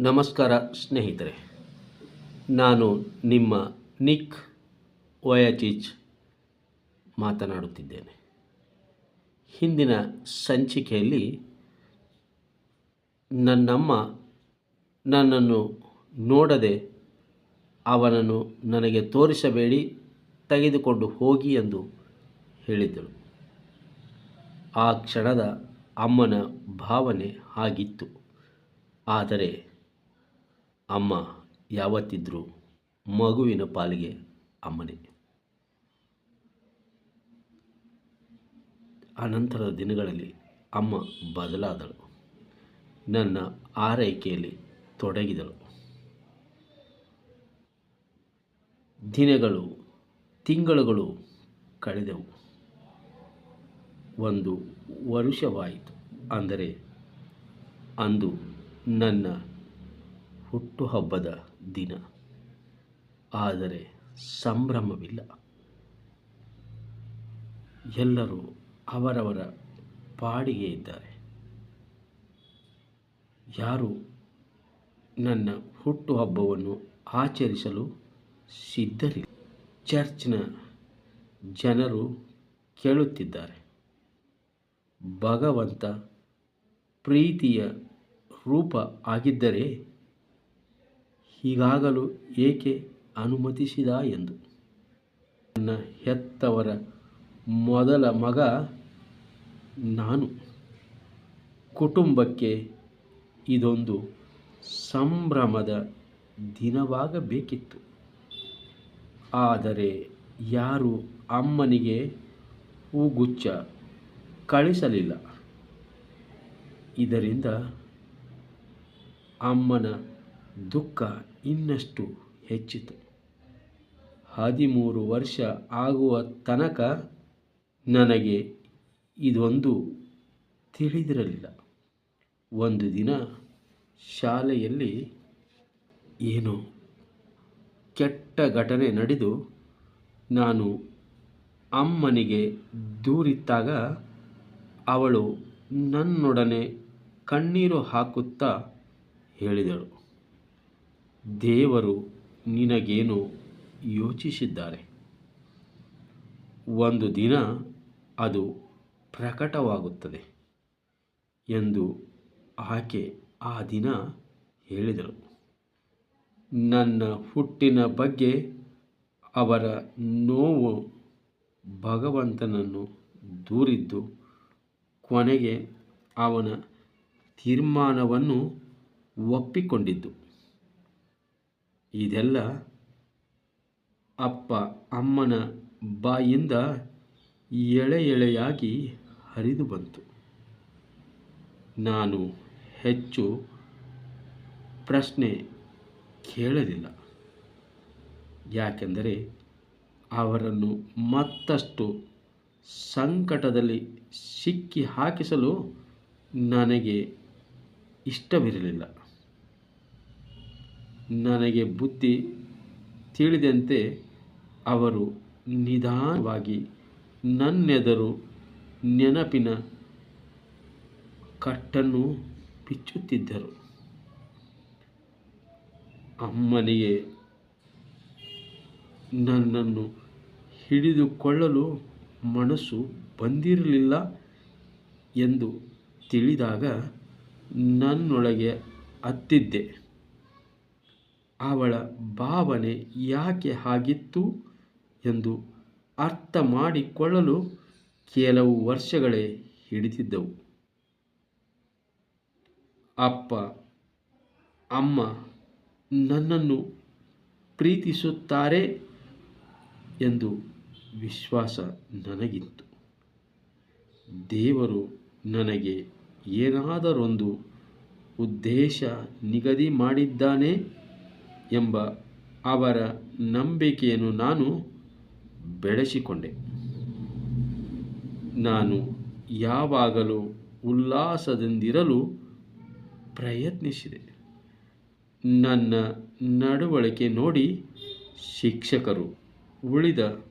ನಮಸ್ಕಾರ ಸ್ನೇಹಿತರೆ. ನಾನು ನಿಮ್ಮ ನಿಕ್ ವಯಚಿಚ್ ಮಾತನಾಡುತ್ತಿದ್ದೇನೆ. ಹಿಂದಿನ ಸಂಚಿಕೆಯಲ್ಲಿ ನನ್ನಮ್ಮ ನನ್ನನ್ನು ನೋಡದೆ ಅವನನ್ನು ನನಗೆ ತೋರಿಸಬೇಡಿ, ತೆಗೆದುಕೊಂಡು ಹೋಗಿ ಎಂದು ಹೇಳಿದ್ದಳು. ಆ ಕ್ಷಣದ ಅಮ್ಮನ ಭಾವನೆ ಆಗಿತ್ತು. ಆದರೆ ಅಮ್ಮ, ಯಾವತ್ತಿದ್ರು ಮಗುವಿನ ಪಾಲಿಗೆ ಅಮ್ಮನೇ. ಅನಂತರದ ದಿನಗಳಲ್ಲಿ ಅಮ್ಮ ಬದಲಾದಳು. ನನ್ನ ಆರೈಕೆಯಲ್ಲಿ ತೊಡಗಿದಳು. ದಿನಗಳು, ತಿಂಗಳುಗಳು ಕಳೆದವು. ಒಂದು ವರುಷವಾಯಿತು. ಅಂದರೆ, ಅಂದು ನನ್ನ ಹುಟ್ಟುಹಬ್ಬದ ದಿನ. ಆದರೆ ಸಂಭ್ರಮವಿಲ್ಲ. ಎಲ್ಲರೂ ಅವರವರ ಪಾಡಿಗೆ ಇದ್ದಾರೆ. ಯಾರು ನನ್ನ ಹುಟ್ಟುಹಬ್ಬವನ್ನು ಆಚರಿಸಲು ಸಿದ್ಧರಿಲ್ಲ. ಚರ್ಚ್ನ ಜನರು ಕೇಳುತ್ತಿದ್ದಾರೆ. ಭಗವಂತ ಪ್ರೀತಿಯ ರೂಪ ಆಗಿದ್ದರೆ ಹೀಗಾಗಲು ಏಕೆ ಅನುಮತಿಸಿದ ಎಂದು. ನನ್ನ ಹೆತ್ತವರ ಮೊದಲ ಮಗ ನಾನು. ಕುಟುಂಬಕ್ಕೆ ಇದೊಂದು ಸಂಭ್ರಮದ ದಿನವಾಗಬೇಕಿತ್ತು. ಆದರೆ ಯಾರು ಅಮ್ಮನಿಗೆ ಹೂಗುಚ್ಛ ಕಳಿಸಲಿಲ್ಲ. ಇದರಿಂದ ಅಮ್ಮನ ದುಃಖ ಇನ್ನಷ್ಟು ಹೆಚ್ಚಿತು. ಹದಿಮೂರು ವರ್ಷ ಆಗುವ ತನಕ ನನಗೆ ಇದೊಂದು ತಿಳಿದಿರಲಿಲ್ಲ. ಒಂದು ದಿನ ಶಾಲೆಯಲ್ಲಿ ಏನೋ ಕೆಟ್ಟ ಘಟನೆ ನಡೆದು ನಾನು ಅಮ್ಮನಿಗೆ ದೂರಿದ್ದಾಗ ಅವಳು ನನ್ನೊಡನೆ ಕಣ್ಣೀರು ಹಾಕುತ್ತಾ ಹೇಳಿದಳು. ದೇವರು ನಿನಗೇನು ಯೋಚಿಸಿದ್ದಾರೆ? ಒಂದು ದಿನ ಅದು ಪ್ರಕಟವಾಗುತ್ತದೆ ಎಂದು ಆಕೆ ಆ ದಿನ ಹೇಳಿದರು ನನ್ನ ಹುಟ್ಟಿನ ಬಗ್ಗೆ ಅವರ ನೋವು ಭಗವಂತನನ್ನು ದೂರಿದ್ದು, ಕೊನೆಗೆ ಅವನ ತೀರ್ಮಾನವನ್ನು ಒಪ್ಪಿಕೊಂಡಿದ್ದು. ಇದೆಲ್ಲ ಅಪ್ಪ ಅಮ್ಮನ ಬಾಯಿಂದ ಎಳೆ ಎಳೆಯಾಗಿ ಹರಿದು ಬಂತು. ನಾನು ಹೆಚ್ಚು ಪ್ರಶ್ನೆ ಕೇಳಲಿಲ್ಲ. ಯಾಕೆಂದರೆ ಅವರನ್ನು ಮತ್ತಷ್ಟು ಸಂಕಟದಲ್ಲಿ ಸಿಕ್ಕಿ ಹಾಕಿಸಲು ನನಗೆ ಇಷ್ಟವಿರಲಿಲ್ಲ. ನನಗೆ ಬುದ್ಧಿ ತಿಳಿದಂತೆ ಅವರು ನಿಧಾನವಾಗಿ ನನ್ನೆದರು ನೆನಪಿನ ಕಟ್ಟನ್ನು ಬಿಚ್ಚುತ್ತಿದ್ದರು. ಅಮ್ಮನಿಗೆ ನನ್ನನ್ನು ಹಿಡಿದುಕೊಳ್ಳಲು ಮನಸ್ಸು ಬಂದಿರಲಿಲ್ಲ ಎಂದು ತಿಳಿದಾಗ ನನ್ನೊಳಗೆ ಅತ್ತಿದ್ದೆ. ಅವಳ ಭಾವನೆ ಯಾಕೆ ಹಾಗಿತ್ತು ಎಂದು ಅರ್ಥ ಮಾಡಿಕೊಳ್ಳಲು ಕೆಲವು ವರ್ಷಗಳೇ ಹಿಡಿದಿದ್ದವು. ಅಪ್ಪ, ಅಮ್ಮ ನನ್ನನ್ನು ಪ್ರೀತಿಸುತ್ತಾರೆ ಎಂದು ವಿಶ್ವಾಸ ನನಗಿತ್ತು. ದೇವರು ನನಗೆ ಏನಾದರೊಂದು ಉದ್ದೇಶ ನಿಗದಿ ಮಾಡಿದ್ದಾನೆ ಎಂಬ ಅವರ ನಂಬಿಕೆಯನ್ನು ನಾನು ಬೆಳೆಸಿಕೊಂಡೆ. ನಾನು ಯಾವಾಗಲೂ ಉಲ್ಲಾಸದಿಂದಿರಲು ಪ್ರಯತ್ನಿಸಿದೆ. ನನ್ನ ನಡವಳಿಕೆ ನೋಡಿ ಶಿಕ್ಷಕರು, ಉಳಿದ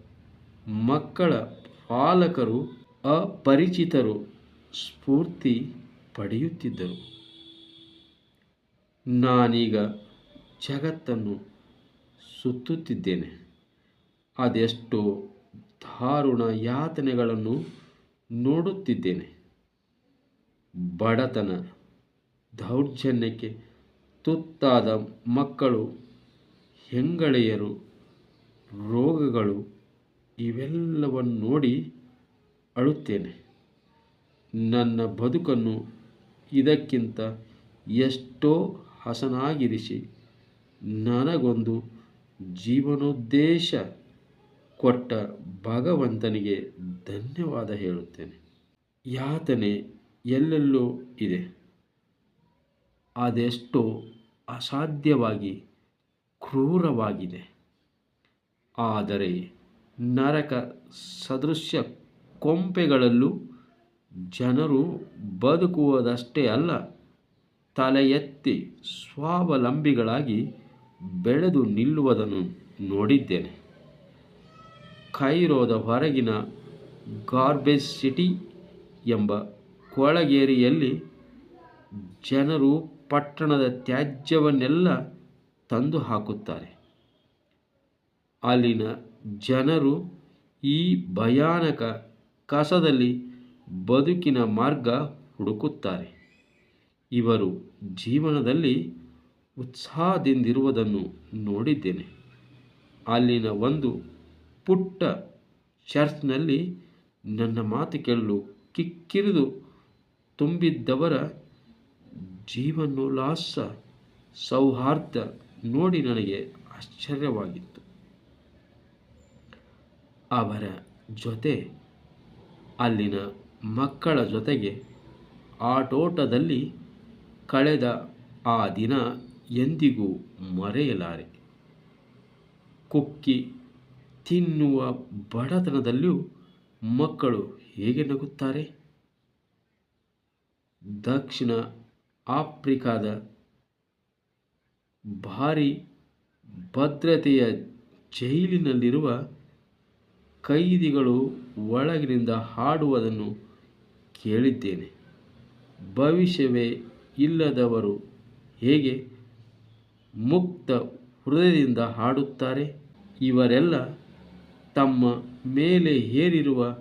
ಮಕ್ಕಳ ಪಾಲಕರು, ಅಪರಿಚಿತರು ಸ್ಫೂರ್ತಿ ಪಡೆಯುತ್ತಿದ್ದರು. ನಾನೀಗ ಜಗತ್ತನ್ನು ಸುತ್ತುತ್ತಿದ್ದೇನೆ. ಅದೆಷ್ಟೋ ದಾರುಣ ಯಾತನೆಗಳನ್ನು ನೋಡುತ್ತಿದ್ದೇನೆ. ಬಡತನ, ದೌರ್ಜನ್ಯಕ್ಕೆ ತುತ್ತಾದ ಮಕ್ಕಳು, ಹೆಂಗಳೆಯರು, ರೋಗಗಳು ಇವೆಲ್ಲವನ್ನು ನೋಡಿ ಅಳುತ್ತೇನೆ. ನನ್ನ ಬದುಕನ್ನು ಇದಕ್ಕಿಂತ ಎಷ್ಟೋ ಹಸನಾಗಿರಿಸಿ ನನಗೊಂದು ಜೀವನೋದ್ದೇಶ ಕೊಟ್ಟ ಭಗವಂತನಿಗೆ ಧನ್ಯವಾದ ಹೇಳುತ್ತೇನೆ. ಯಾತನೆ ಎಲ್ಲೆಲ್ಲೋ ಇದೆ. ಅದೆಷ್ಟೋ ಅಸಾಧ್ಯವಾಗಿ ಕ್ರೂರವಾಗಿದೆ. ಆದರೆ ನರಕ ಸದೃಶ್ಯ ಕೊಂಪೆಗಳಲ್ಲೂ ಜನರು ಬದುಕುವುದಷ್ಟೇ ಅಲ್ಲ ತಲೆ ಎತ್ತಿ ಸ್ವಾವಲಂಬಿಗಳಾಗಿ ಬೆಳೆದು ನಿಲ್ಲುವುದನ್ನು ನೋಡಿದ್ದೇನೆ. ಕೈರೋದ ಹೊರಗಿನ ಗಾರ್ಬೇಜ್ ಸಿಟಿ ಎಂಬ ಕೊಳಗೇರಿಯಲ್ಲಿ ಜನರು ಪಟ್ಟಣದ ತ್ಯಾಜ್ಯವನ್ನೆಲ್ಲ ತಂದು ಹಾಕುತ್ತಾರೆ. ಅಲ್ಲಿನ ಜನರು ಈ ಭಯಾನಕ ಕಸದಲ್ಲಿ ಬದುಕಿನ ಮಾರ್ಗ ಹುಡುಕುತ್ತಾರೆ. ಇವರು ಜೀವನದಲ್ಲಿ ಉತ್ಸಾಹದಿಂದಿರುವುದನ್ನು ನೋಡಿದ್ದೇನೆ. ಅಲ್ಲಿನ ಒಂದು ಪುಟ್ಟ ಚರ್ಚ್ನಲ್ಲಿ ನನ್ನ ಮಾತು ಕೇಳಲು ಕಿಕ್ಕಿರಿದು ತುಂಬಿದ್ದವರ ಜೀವನೋಲ್ಲಾಸ, ಸೌಹಾರ್ದ ನೋಡಿ ನನಗೆ ಆಶ್ಚರ್ಯವಾಗಿತ್ತು. ಅವರ ಜೊತೆ, ಅಲ್ಲಿನ ಮಕ್ಕಳ ಜೊತೆಗೆ ಆಟೋಟದಲ್ಲಿ ಕಳೆದ ಆ ದಿನ ಎಂದಿಗೂ ಮರೆಯಲಾರೆ. ಕುಕ್ಕಿ ತಿನ್ನುವ ಬಡತನದಲ್ಲಿಯೂ ಮಕ್ಕಳು ಹೇಗೆ ನಗುತ್ತಾರೆ? ದಕ್ಷಿಣ ಆಫ್ರಿಕಾದ ಭಾರಿ ಭದ್ರತೆಯ ಜೈಲಿನಲ್ಲಿರುವ ಕೈದಿಗಳು ಒಳಗಿನಿಂದ ಹಾಡುವುದನ್ನು ಕೇಳಿದ್ದೇನೆ. ಭವಿಷ್ಯವೇ ಇಲ್ಲದವರು ಹೇಗೆ ಮುಕ್ತ ಹೃದಯದಿಂದ ಹಾಡುತ್ತಾರೆ. ಇವರೆಲ್ಲ ತಮ್ಮ ಮೇಲೆ ಹೇರಿರುವ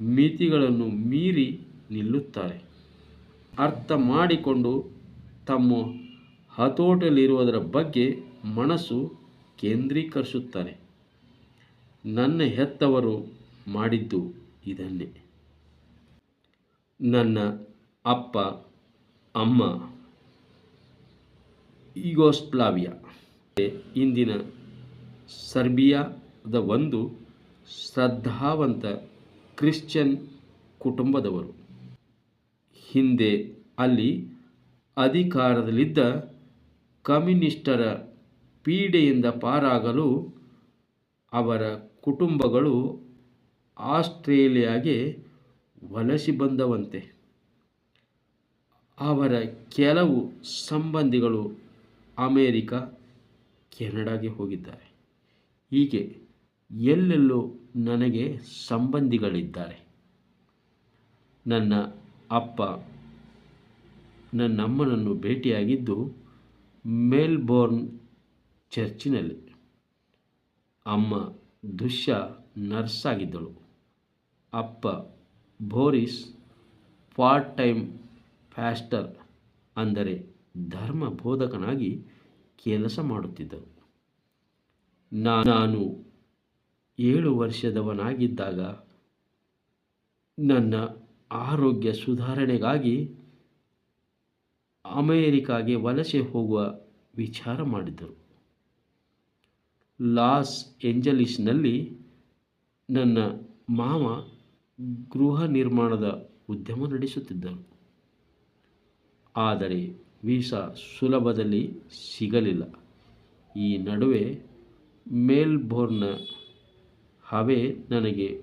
ಮಿತಿಗಳನ್ನು ಮೀರಿ ನಿಲ್ಲುತ್ತಾರೆ. ಅರ್ಥ ಮಾಡಿಕೊಂಡು ತಮ್ಮ ಹತೋಟಲ್ಲಿರುವುದರ ಬಗ್ಗೆ ಮನಸ್ಸು ಕೇಂದ್ರೀಕರಿಸುತ್ತಾರೆ. ನನ್ನ ಹೆತ್ತವರು ಮಾಡಿದ್ದು ಇದನ್ನೇ. ನನ್ನ ಅಪ್ಪ, ಅಮ್ಮ ಈಗೋಸ್ಲಾವಿಯಾ ಇಂದಿನ ಸರ್ಬಿಯಾದ ಒಂದು ಶ್ರದ್ಧಾವಂತ ಕ್ರಿಶ್ಚಿಯನ್ ಕುಟುಂಬದವರು. ಹಿಂದೆ ಅಲ್ಲಿ ಅಧಿಕಾರದಲ್ಲಿದ್ದ ಕಮ್ಯುನಿಸ್ಟರ ಪೀಡೆಯಿಂದ ಪಾರಾಗಲು ಅವರ ಕುಟುಂಬಗಳು ಆಸ್ಟ್ರೇಲಿಯಾಗೆ ವಲಸೆ ಬಂದವಂತೆ. ಅವರ ಕೆಲವು ಸಂಬಂಧಿಗಳು ಅಮೇರಿಕ ಕೆನಡಾಗೆ ಹೋಗಿದ್ದಾರೆ. ಹೀಗೆ ಎಲ್ಲೆಲ್ಲೋ ನನಗೆ ಸಂಬಂಧಿಗಳಿದ್ದಾರೆ. ನನ್ನ ಅಪ್ಪ ನನ್ನಮ್ಮನನ್ನು ಭೇಟಿಯಾಗಿದ್ದು ಮೇಲ್ಬೋರ್ನ್ ಚರ್ಚಿನಲ್ಲಿ. ಅಮ್ಮ ದುಶ್ಯ ನರ್ಸ್ ಆಗಿದ್ದಳು. ಅಪ್ಪ ಬೋರಿಸ್ ಪಾರ್ಟ್ ಟೈಮ್ ಫ್ಯಾಸ್ಟರ್ ಅಂದರೆ ಧರ್ಮ ಬೋಧಕನಾಗಿ ಕೆಲಸ ಮಾಡುತ್ತಿದ್ದರು ನಾನು ಏಳು ವರ್ಷದವನಾಗಿದ್ದಾಗ ನನ್ನ ಆರೋಗ್ಯ ಸುಧಾರಣೆಗಾಗಿ ಅಮೇರಿಕಾಗೆ ವಲಸೆ ಹೋಗುವ ವಿಚಾರ ಮಾಡಿದ್ದರು ಲಾಸ್ ಏಂಜಲೀಸ್ನಲ್ಲಿ ನನ್ನ ಮಾವ ಗೃಹ ನಿರ್ಮಾಣದ ಉದ್ಯಮ ನಡೆಸುತ್ತಿದ್ದರು. ಆದರೆ ವೀಸಾ ಸುಲಭದಲ್ಲಿ ಸಿಗಲಿಲ್ಲ. ಈ ನಡುವೆ ಮೇಲ್ಬೋರ್ನ್ನ ಹವೆ ನನಗೆ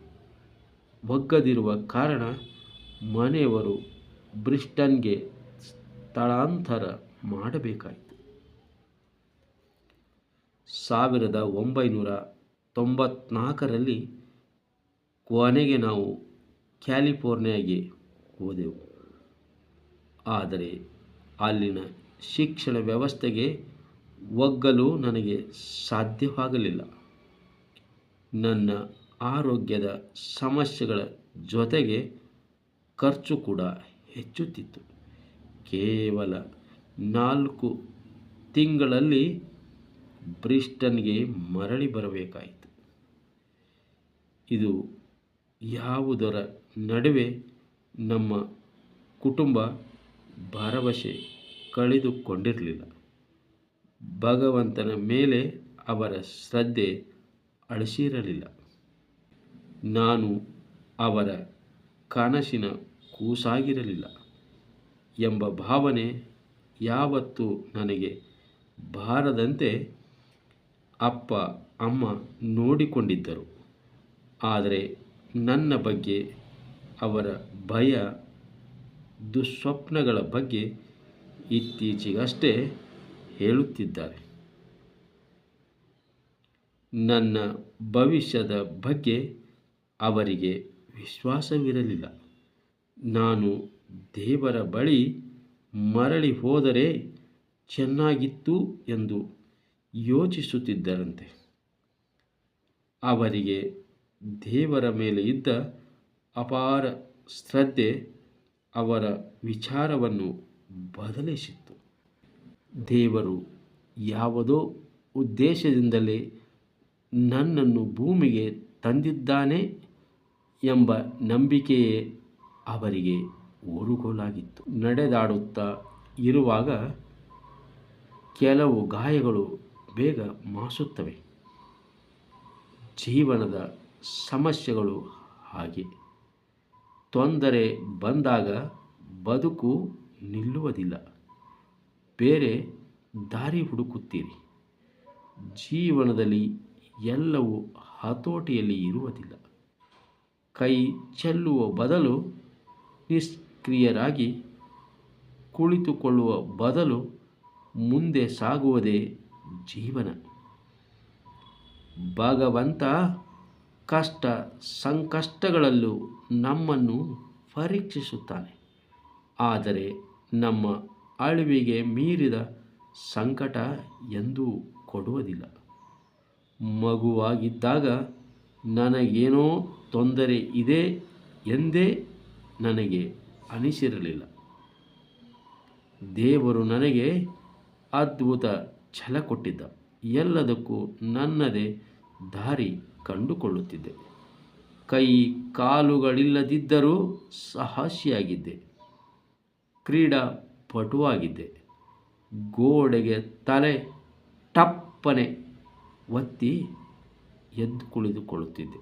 ಒಗ್ಗದಿರುವ ಕಾರಣ ಮನೆಯವರು ಬ್ರಿಸ್ಟನ್ಗೆ ಸ್ಥಳಾಂತರ ಮಾಡಬೇಕಾಯಿತು. ಸಾವಿರದ ಒಂಬೈನೂರ ತೊಂಬತ್ನಾಲ್ಕರಲ್ಲಿ ಕೊನೆಗೆ ನಾವು ಕ್ಯಾಲಿಫೋರ್ನಿಯಾಗೆ ಹೋದೆವು. ಆದರೆ ಅಲ್ಲಿನ ಶಿಕ್ಷಣ ವ್ಯವಸ್ಥೆಗೆ ಒಗ್ಗಲು ನನಗೆ ಸಾಧ್ಯವಾಗಲಿಲ್ಲ. ನನ್ನ ಆರೋಗ್ಯದ ಸಮಸ್ಯೆಗಳ ಜೊತೆಗೆ ಖರ್ಚು ಕೂಡ ಹೆಚ್ಚುತ್ತಿತ್ತು. ಕೇವಲ ನಾಲ್ಕು ತಿಂಗಳಲ್ಲಿ ಬ್ರಿಸ್ಟನ್ಗೆ ಮರಳಿ ಬರಬೇಕಾಯಿತು. ಇದು ಯಾವುದರ ನಡುವೆ ನಮ್ಮ ಕುಟುಂಬ ಭರವಸೆ ಕಳೆದುಕೊಂಡಿರಲಿಲ್ಲ. ಭಗವಂತನ ಮೇಲೆ ಅವರ ಶ್ರದ್ಧೆ ಅಳಿಸಿರಲಿಲ್ಲ. ನಾನು ಅವರ ಕನಸಿನ ಕೂಸಾಗಿರಲಿಲ್ಲ ಎಂಬ ಭಾವನೆ ಯಾವತ್ತೂ ನನಗೆ ಬಾರದಂತೆ ಅಪ್ಪ, ಅಮ್ಮ ನೋಡಿಕೊಂಡಿದ್ದರು. ಆದರೆ ನನ್ನ ಬಗ್ಗೆ ಅವರ ಭಯ ದುಸ್ವಪ್ನಗಳ ಬಗ್ಗೆ ಇತ್ತೀಚೆಗಷ್ಟೇ ಹೇಳುತ್ತಿದ್ದಾರೆ. ನನ್ನ ಭವಿಷ್ಯದ ಬಗ್ಗೆ ಅವರಿಗೆ ವಿಶ್ವಾಸವಿರಲಿಲ್ಲ. ನಾನು ದೇವರ ಬಳಿ ಮರಳಿ ಹೋದರೆ ಚೆನ್ನಾಗಿತ್ತು ಎಂದು ಯೋಚಿಸುತ್ತಿದ್ದರಂತೆ. ಅವರಿಗೆ ದೇವರ ಮೇಲೆ ಇದ್ದ ಅಪಾರ ಶ್ರದ್ಧೆ ಅವರ ವಿಚಾರವನ್ನು ಬದಲಿಸಿತ್ತು. ದೇವರು ಯಾವುದೋ ಉದ್ದೇಶದಿಂದಲೇ ನನ್ನನ್ನು ಭೂಮಿಗೆ ತಂದಿದ್ದಾನೆ ಎಂಬ ನಂಬಿಕೆಯೇ ಅವರಿಗೆ ಊರುಗೋಲಾಗಿತ್ತು. ನಡೆದಾಡುತ್ತಾ ಇರುವಾಗ ಕೆಲವು ಗಾಯಗಳು ಬೇಗ ಮಾಸುತ್ತವೆ. ಜೀವನದ ಸಮಸ್ಯೆಗಳು ಹಾಗೆ. ತೊಂದರೆ ಬಂದಾಗ ಬದುಕು ನಿಲ್ಲುವುದಿಲ್ಲ. ಬೇರೆ ದಾರಿ ಹುಡುಕುತ್ತೀರಿ. ಜೀವನದಲ್ಲಿ ಎಲ್ಲವೂ ಹತೋಟಿಯಲ್ಲಿ ಇರುವುದಿಲ್ಲ. ಕೈ ಚೆಲ್ಲುವ ಬದಲು ನಿಷ್ಕ್ರಿಯರಾಗಿ ಕುಳಿತುಕೊಳ್ಳುವ ಬದಲು ಮುಂದೆ ಸಾಗುವುದೇ ಜೀವನ. ಭಗವಂತ ಕಷ್ಟ ಸಂಕಷ್ಟಗಳಲ್ಲೂ ನಮ್ಮನ್ನು ಪರೀಕ್ಷಿಸುತ್ತಾನೆ. ಆದರೆ ನಮ್ಮ ಅಳಿವಿಗೆ ಮೀರಿದ ಸಂಕಟ ಎಂದೂ ಕೊಡುವುದಿಲ್ಲ. ಮಗುವಾಗಿದ್ದಾಗ ನನಗೇನೋ ತೊಂದರೆ ಇದೆ ಎಂದೇ ನನಗೆ ಅನಿಸಿರಲಿಲ್ಲ. ದೇವರು ನನಗೆ ಅದ್ಭುತ ಛಲ ಕೊಟ್ಟಿದ್ದ. ಎಲ್ಲದಕ್ಕೂ ನನ್ನದೇ ದಾರಿ ಕಂಡುಕೊಳ್ಳುತ್ತಿದ್ದೆ. ಕೈ ಕಾಲುಗಳಿಲ್ಲದಿದ್ದರೂ ಸಾಹಸಿಯಾಗಿದ್ದೆ. ಕ್ರೀಡಾಪಟುವಾಗಿದ್ದೆ ಗೋಡೆಗೆ ತಲೆ ಟಪ್ಪನೆ ಒತ್ತಿ ಎದ್ದು ಕುಳಿತುಕೊಳ್ಳುತ್ತಿದ್ದೆ.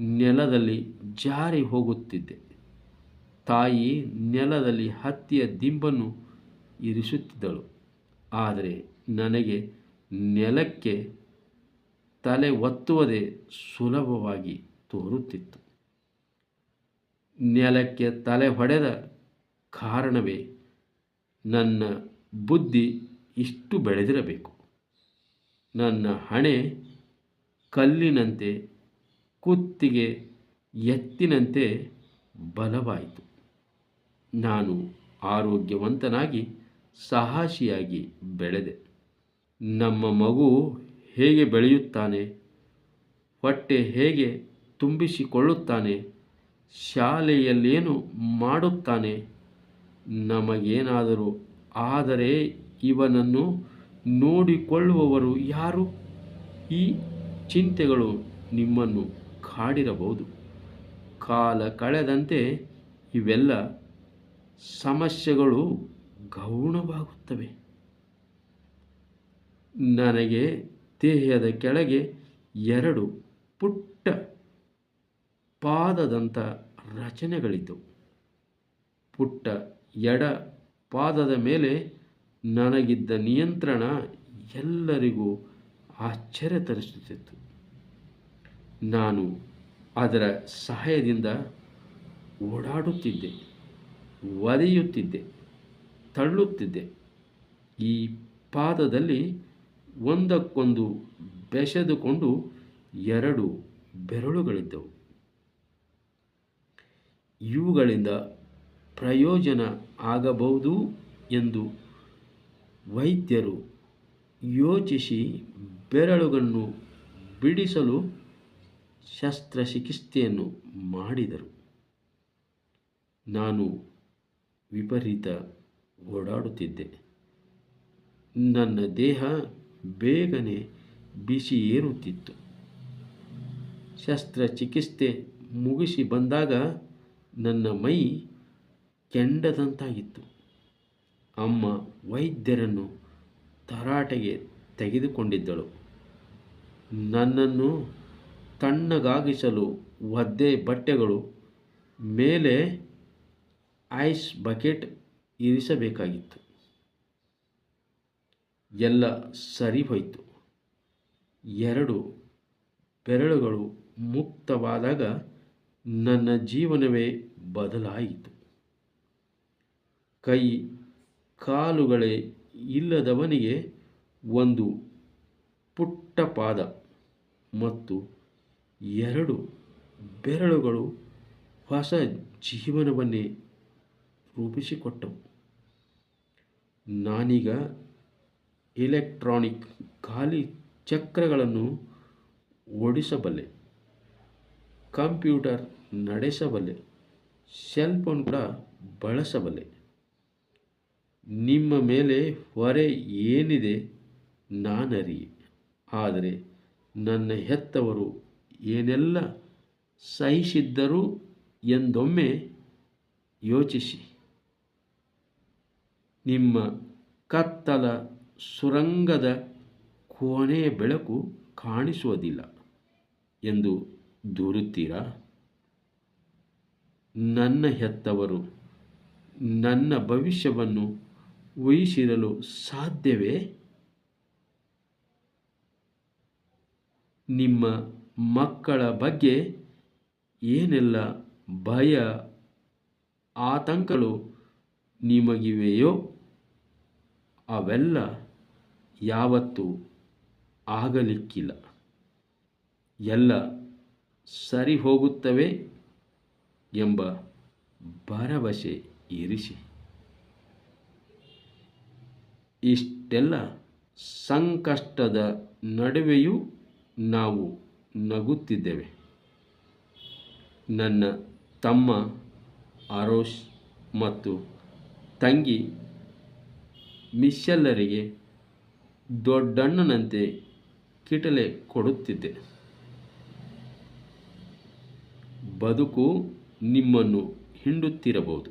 ನೆಲದಲ್ಲಿ ಜಾರಿ ಹೋಗುತ್ತಿದ್ದೆ. ತಾಯಿ ನೆಲದಲ್ಲಿ ಹತ್ತಿಯ ದಿಂಬನ್ನು ಇರಿಸುತ್ತಿದ್ದಳು. ಆದರೆ ನನಗೆ ನೆಲಕ್ಕೆ ತಲೆ ಒತ್ತುವುದೇ ಸುಲಭವಾಗಿ ತೋರುತ್ತಿತ್ತು. ನೆಲಕ್ಕೆ ತಲೆ ಹೊಡೆದ ಕಾರಣವೇ ನನ್ನ ಬುದ್ಧಿ ಇಷ್ಟು ಬೆಳೆದಿರಬೇಕು. ನನ್ನ ಹಣೆ ಕಲ್ಲಿನಂತೆ, ಕುತ್ತಿಗೆ ಎತ್ತಿನಂತೆ ಬಲವಾಯಿತು. ನಾನು ಆರೋಗ್ಯವಂತನಾಗಿ, ಸಾಹಸಿಯಾಗಿ ಬೆಳೆದೆ. ನಮ್ಮ ಮಗು ಹೇಗೆ ಬೆಳೆಯುತ್ತಾನೆ? ಹೊಟ್ಟೆ ಹೇಗೆ ತುಂಬಿಸಿಕೊಳ್ಳುತ್ತಾನೆ? ಶಾಲೆಯಲ್ಲೇನು ಮಾಡುತ್ತಾನೆ? ನಮಗೇನಾದರೂ ಆದರೆ ಇವನನ್ನು ನೋಡಿಕೊಳ್ಳುವವರು ಯಾರು? ಈ ಚಿಂತೆಗಳು ನಿಮ್ಮನ್ನು ಕಾಡಿರಬಹುದು. ಕಾಲ ಕಳೆದಂತೆ ಇವೆಲ್ಲ ಸಮಸ್ಯೆಗಳು ಗೌಣವಾಗುತ್ತವೆ. ನನಗೆ ದೇಹದ ಕೆಳಗೆ ಎರಡು ಪುಟ್ಟ ಪಾದದಂಥ ರಚನೆಗಳಿದ್ದವು ಪುಟ್ಟ ಎಡ ಪಾದದ ಮೇಲೆ ನನಗಿದ್ದ ನಿಯಂತ್ರಣ ಎಲ್ಲರಿಗೂ ಆಶ್ಚರ್ಯ ತರಿಸುತ್ತಿತ್ತು. ನಾನು ಅದರ ಸಹಾಯದಿಂದ ಓಡಾಡುತ್ತಿದ್ದೆ, ಒದೆಯುತ್ತಿದ್ದೆ, ತಳ್ಳುತ್ತಿದ್ದೆ. ಈ ಪಾದದಲ್ಲಿ ಒಂದಕ್ಕೊಂದು ಬೆಸೆದುಕೊಂಡು ಎರಡು ಬೆರಳುಗಳಿದ್ದವು. ಇವುಗಳಿಂದ ಪ್ರಯೋಜನ ಆಗಬಹುದು ಎಂದು ವೈದ್ಯರು ಯೋಚಿಸಿ ಬೆರಳುಗಳನ್ನು ಬಿಡಿಸಲು ಶಸ್ತ್ರಚಿಕಿತ್ಸೆಯನ್ನು ಮಾಡಿದರು. ನಾನು ವಿಪರೀತ ಓಡಾಡುತ್ತಿದ್ದೆ. ನನ್ನ ದೇಹ ಬೇಗನೆ ಬಿಸಿ ಏರುತ್ತಿತ್ತು. ಶಸ್ತ್ರಚಿಕಿತ್ಸೆ ಮುಗಿಸಿ ಬಂದಾಗ ನನ್ನ ಮೈ ಕೆಂಡದಂತಾಗಿತ್ತು. ಅಮ್ಮ ವೈದ್ಯರನ್ನು ತರಾಟೆಗೆ ತೆಗೆದುಕೊಂಡಿದ್ದಳು. ನನ್ನನ್ನು ತಣ್ಣಗಾಗಿಸಲು ಒದ್ದೆ ಬಟ್ಟೆಗಳು, ಮೇಲೆ ಐಸ್ ಬಕೆಟ್ ಇರಿಸಬೇಕಾಗಿತ್ತು. ಎಲ್ಲ ಸರಿ ಹೋಯಿತು ಎರಡು ಬೆರಳುಗಳು ಮುಕ್ತವಾದಾಗ ನನ್ನ ಜೀವನವೇ ಬದಲಾಯಿತು. ಕೈ ಕಾಲುಗಳೇ ಇಲ್ಲದವನಿಗೆ ಒಂದು ಪುಟ್ಟ ಪಾದ ಮತ್ತು ಎರಡು ಬೆರಳುಗಳು ಹೊಸ ಜೀವನವನ್ನೇ ರೂಪಿಸಿಕೊಟ್ಟವು. ನಾನೀಗ ಎಲೆಕ್ಟ್ರಾನಿಕ್ ಖಾಲಿ ಚಕ್ರಗಳನ್ನು ಓಡಿಸಬಲ್ಲೆ, ಕಂಪ್ಯೂಟರ್ ನಡೆಸಬಲ್ಲೆ ಸೆಲ್ ಫೋನ್ ಕೂಡ ಬಳಸಬಲ್ಲೆ. ನಿಮ್ಮ ಮೇಲೆ ಹೊರೆ ಏನಿದೆ ನಾನರಿಯೆ ಆದರೆ ನನ್ನ ಹೆತ್ತವರು ಏನೆಲ್ಲ ಸಹಿಸಿದ್ದರು ಎಂದೊಮ್ಮೆ ಯೋಚಿಸಿ. ನಿಮ್ಮ ಕತ್ತಲ ಸುರಂಗದ ಕೊನೆಯ ಬೆಳಕು ಕಾಣಿಸುವುದಿಲ್ಲ ಎಂದು ದೂರುತ್ತೀರಾ? ನನ್ನ ಹೆತ್ತವರು ನನ್ನ ಭವಿಷ್ಯವನ್ನು ಊಹಿಸಿರಲು ಸಾಧ್ಯವೇ? ನಿಮ್ಮ ಮಕ್ಕಳ ಬಗ್ಗೆ ಏನೆಲ್ಲ ಭಯ, ಆತಂಕಗಳು ನಿಮಗಿವೆಯೋ ಅವೆಲ್ಲ ಯಾವತ್ತೂ ಆಗಲಿಕ್ಕಿಲ್ಲ. ಎಲ್ಲ ಸರಿ ಹೋಗುತ್ತವೆ ಎಂಬ ಭರವಸೆ ಇರಿಸಿ. ಇಷ್ಟೆಲ್ಲ ಸಂಕಷ್ಟದ ನಡುವೆಯೂ ನಾವು ನಗುತ್ತಿದ್ದೇವೆ. ನನ್ನ ತಮ್ಮ ಆರೋಶ್ ಮತ್ತು ತಂಗಿ ಮಿಶೆಲ್ಲರಿಗೆ ದೊಡ್ಡಣ್ಣನಂತೆ ಕಿಟಲೆ ಕೊಡುತ್ತಿದ್ದೆ. ಬದುಕು ನಿಮ್ಮನ್ನು ಹಿಂಡುತ್ತಿರಬಹುದು.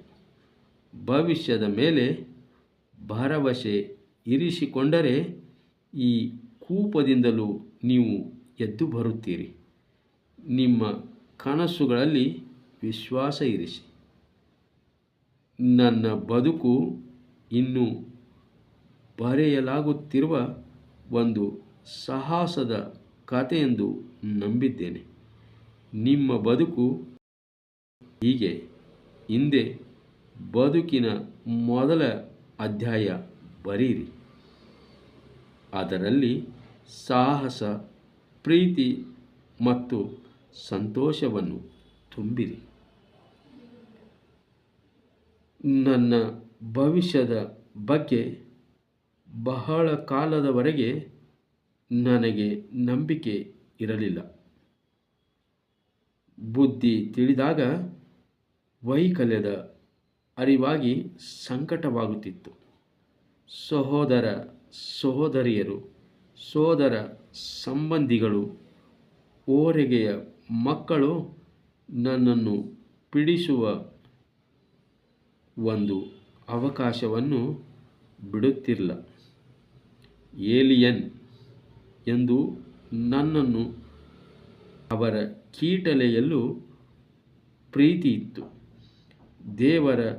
ಭವಿಷ್ಯದ ಮೇಲೆ ಭರವಸೆ ಇರಿಸಿಕೊಂಡರೆ ಈ ಕೂಪದಿಂದಲೂ ನೀವು ಎದ್ದು ಬರುತ್ತೀರಿ. ನಿಮ್ಮ ಕನಸುಗಳಲ್ಲಿ ವಿಶ್ವಾಸ ಇರಿಸಿ. ನನ್ನ ಬದುಕು ಇನ್ನೂ ಬರೆಯಲಾಗುತ್ತಿರುವ ಒಂದು ಸಾಹಸದ ಕಥೆಯೆಂದು ನಂಬಿದ್ದೇನೆ. ನಿಮ್ಮ ಬದುಕು ಹೀಗೆ. ಹಿಂದೆ ಬದುಕಿನ ಮೊದಲ ಅಧ್ಯಾಯ ಬರೀರಿ. ಅದರಲ್ಲಿ ಸಾಹಸ, ಪ್ರೀತಿ ಮತ್ತು ಸಂತೋಷವನ್ನು ತುಂಬಿರಿ. ನನ್ನ ಭವಿಷ್ಯದ ಬಗ್ಗೆ ಬಹಳ ಕಾಲದವರೆಗೆ ನನಗೆ ನಂಬಿಕೆ ಇರಲಿಲ್ಲ. ಬುದ್ಧಿ ತಿಳಿದಾಗ ವೈಕಲ್ಯದ ಅರಿವಾಗಿ ಸಂಕಟವಾಗುತ್ತಿತ್ತು. ಸಹೋದರ ಸಹೋದರಿಯರು, ಸೋದರ ಸಂಬಂಧಿಗಳು, ಓರೆಗೆಯ ಮಕ್ಕಳು ನನ್ನನ್ನು ಪಿಡಿಸುವ ಒಂದು ಅವಕಾಶವನ್ನು ಬಿಡುತ್ತಿಲ್ಲ ಏಲಿಯನ್ ಎಂದು ನನ್ನನ್ನು ಅವರ ಕೀಟಲೆಯಲ್ಲೂ ಪ್ರೀತಿ ಇತ್ತು. ದೇವರ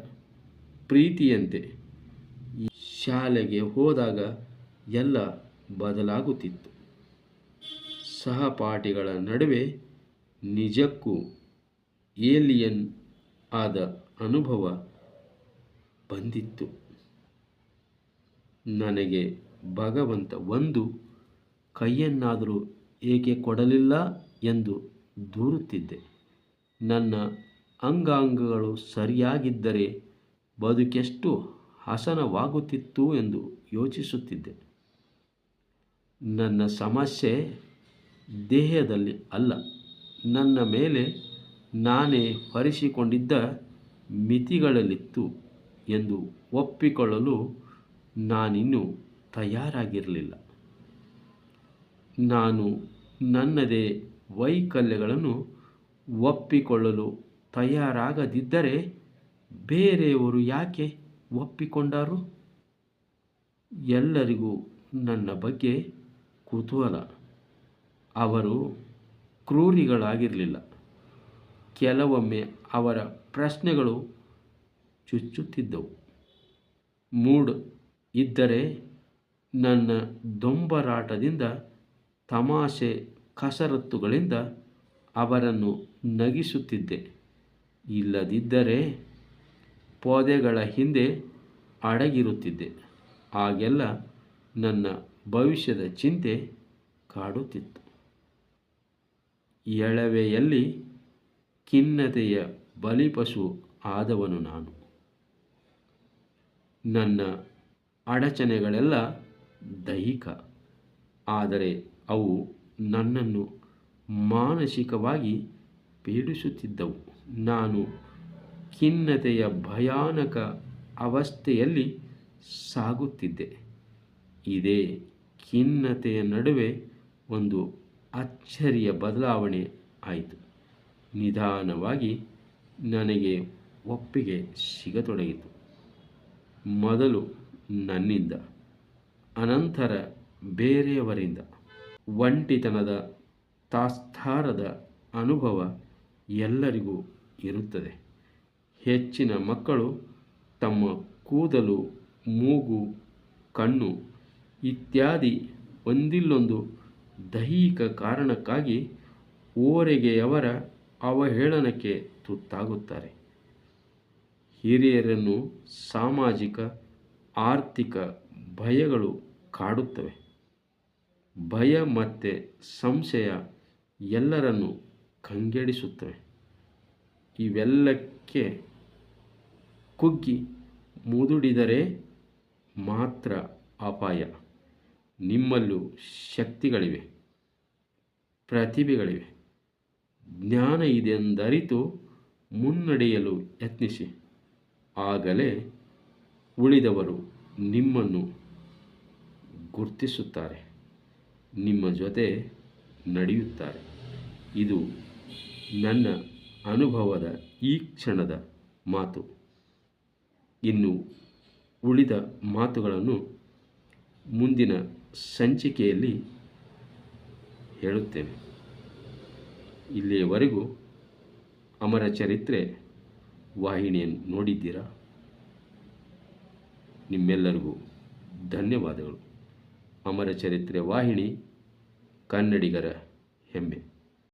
ಪ್ರೀತಿಯಂತೆ ಶಾಲೆಗೆ ಹೋದಾಗ ಎಲ್ಲ ಬದಲಾಗುತ್ತಿತ್ತು. ಸಹಪಾಠಿಗಳ ನಡುವೆ ನಿಜಕ್ಕೂ ಏಲಿಯನ್ ಆದ ಅನುಭವ ಬಂದಿತ್ತು. ನನಗೆ ಭಗವಂತ ಒಂದು ಕೈಯನ್ನಾದರೂ ಏಕೆ ಕೊಡಲಿಲ್ಲ ಎಂದು ದೂರುತ್ತಿದ್ದೆ. ನನ್ನ ಅಂಗಾಂಗಗಳು ಸರಿಯಾಗಿದ್ದರೆ ಬದುಕೆಷ್ಟು ಹಸನವಾಗುತ್ತಿತ್ತು ಎಂದು ಯೋಚಿಸುತ್ತಿದ್ದೆ. ನನ್ನ ಸಮಸ್ಯೆ ದೇಹದಲ್ಲಿ ಅಲ್ಲ. ನನ್ನ ಮೇಲೆ ನಾನೇ ಹೊರಿಸಿಕೊಂಡಿದ್ದ ಮಿತಿಗಳಲ್ಲಿತ್ತು ಎಂದು ಒಪ್ಪಿಕೊಳ್ಳಲು ನಾನಿನ್ನೂ ತಯಾರಾಗಿರಲಿಲ್ಲ. ನಾನು ನನ್ನದೇ ವೈಕಲ್ಯಗಳನ್ನು ಒಪ್ಪಿಕೊಳ್ಳಲು ತಯಾರಾಗದಿದ್ದರೆ ಬೇರೆಯವರು ಯಾಕೆ ಒಪ್ಪಿಕೊಂಡರು? ಎಲ್ಲರಿಗೂ ನನ್ನ ಬಗ್ಗೆ ಕುತೂಹಲ. ಅವರು ಕ್ರೂರಿಗಳಾಗಿರಲಿಲ್ಲ. ಕೆಲವೊಮ್ಮೆ ಅವರ ಪ್ರಶ್ನೆಗಳು ಚುಚ್ಚುತ್ತಿದ್ದವು. ಮೂಡ್ ಇದ್ದರೆ ನನ್ನ ದೊಂಬರಾಟದಿಂದ, ತಮಾಷೆ ಕಸರತ್ತುಗಳಿಂದ ಅವರನ್ನು ನಗಿಸುತ್ತಿದ್ದೆ. ಇಲ್ಲದಿದ್ದರೆ ಪೊದೆಗಳ ಹಿಂದೆ ಅಡಗಿರುತ್ತಿದ್ದೆ. ಆಗೆಲ್ಲ ನನ್ನ ಭವಿಷ್ಯದ ಚಿಂತೆ ಕಾಡುತ್ತಿತ್ತು. ಎಳವೆಯಲ್ಲಿ ಖಿನ್ನತೆಯ ಬಲಿಪಶು ಆದವನು ನಾನು. ನನ್ನ ಅಡಚಣೆಗಳೆಲ್ಲ ದೈಹಿಕ. ಆದರೆ ಅವು ನನ್ನನ್ನು ಮಾನಸಿಕವಾಗಿ ಪೀಡಿಸುತ್ತಿದ್ದವು. ನಾನು ಖಿನ್ನತೆಯ ಭಯಾನಕ ಅವಸ್ಥೆಯಲ್ಲಿ ಸಾಗುತ್ತಿದ್ದೆ. ಇದೇ ಖಿನ್ನತೆಯ ನಡುವೆ ಒಂದು ಅಚ್ಚರಿಯ ಬದಲಾವಣೆ ಆಯಿತು. ನಿಧಾನವಾಗಿ ನನಗೆ ಒಪ್ಪಿಗೆ ಸಿಗತೊಡಗಿತು. ಮೊದಲು ನನ್ನಿಂದ. ಅನಂತರ ಬೇರೆಯವರಿಂದ. ಒಂಟಿತನದ ತಾಸ್ಥಾರದ ಅನುಭವ ಎಲ್ಲರಿಗೂ ಇರುತ್ತದೆ. ಹೆಚ್ಚಿನ ಮಕ್ಕಳು ತಮ್ಮ ಕೂದಲು, ಮೂಗು, ಕಣ್ಣು ಇತ್ಯಾದಿ ಒಂದಿಲ್ಲೊಂದು ದೈಹಿಕ ಕಾರಣಕ್ಕಾಗಿ ಓರೆಗೆಯವರ ಅವಹೇಳನಕ್ಕೆ ತುತ್ತಾಗುತ್ತಾರೆ. ಹಿರಿಯರನ್ನು ಸಾಮಾಜಿಕ ಆರ್ಥಿಕ ಭಯಗಳು ಕಾಡುತ್ತವೆ. ಭಯ ಮತ್ತು ಸಂಶಯ ಎಲ್ಲರನ್ನು ಕಂಗೆಡಿಸುತ್ತವೆ. ಇವೆಲ್ಲಕ್ಕೆ ಕುಗ್ಗಿ ಮುದುಡಿದರೆ ಮಾತ್ರ ಅಪಾಯ. ನಿಮ್ಮಲ್ಲೂ ಶಕ್ತಿಗಳಿವೆ, ಪ್ರತಿಭೆಗಳಿವೆ. ಜ್ಞಾನ ಇದೆಂದರಿತು ಮುನ್ನಡೆಯಲು ಯತ್ನಿಸಿ. ಆಗಲೇ ಉಳಿದವರು ನಿಮ್ಮನ್ನು ಗುರ್ತಿಸುತ್ತಾರೆ, ನಿಮ್ಮ ಜೊತೆ ನಡೆಯುತ್ತಾರೆ. ಇದು ನನ್ನ ಅನುಭವದ ಈ ಕ್ಷಣದ ಮಾತು. ಇನ್ನು ಉಳಿದ ಮಾತುಗಳನ್ನು ಮುಂದಿನ ಸಂಚಿಕೆಯಲ್ಲಿ ಹೇಳುತ್ತೇನೆ. ಇಲ್ಲಿಯವರೆಗೂ ಅಮರ ಚರಿತ್ರೆ ವಾಹಿನಿಯನ್ನು ನೋಡಿದ್ದೀರಾ? ನಿಮ್ಮೆಲ್ಲರಿಗೂ ಧನ್ಯವಾದಗಳು. ಅಮರ ಚರಿತ್ರೆ ವಾಹಿನಿ ಕನ್ನಡಿಗರ ಹೆಮ್ಮೆ.